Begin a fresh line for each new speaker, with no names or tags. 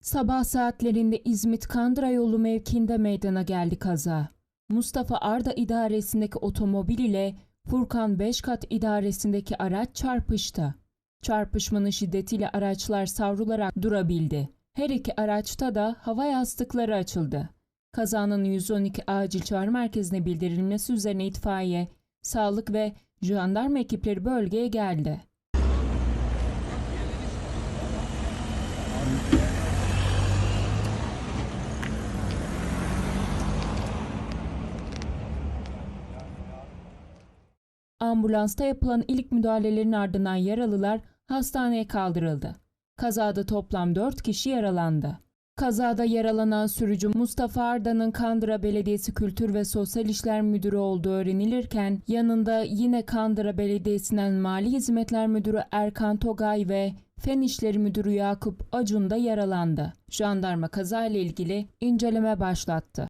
Sabah saatlerinde İzmit Kandıra yolu mevkiinde meydana geldi kaza. Mustafa Arda idaresindeki otomobil ile Furkan Beşkat idaresindeki araç çarpıştı. Çarpışmanın şiddetiyle araçlar savrularak durabildi. Her iki araçta da hava yastıkları açıldı. Kazanın 112 acil çağrı merkezine bildirilmesi üzerine itfaiye, sağlık ve jandarma ekipleri bölgeye geldi. Ambulansta yapılan ilk müdahalelerin ardından yaralılar hastaneye kaldırıldı. Kazada toplam 4 kişi yaralandı. Kazada yaralanan sürücü Mustafa Arda'nın Kandıra Belediyesi Kültür ve Sosyal İşler Müdürü olduğu öğrenilirken yanında yine Kandıra Belediyesi'nden Mali Hizmetler Müdürü Erkan Togay ve Fen İşleri Müdürü Yakup Acun da yaralandı. Jandarma kazayla ilgili inceleme başlattı.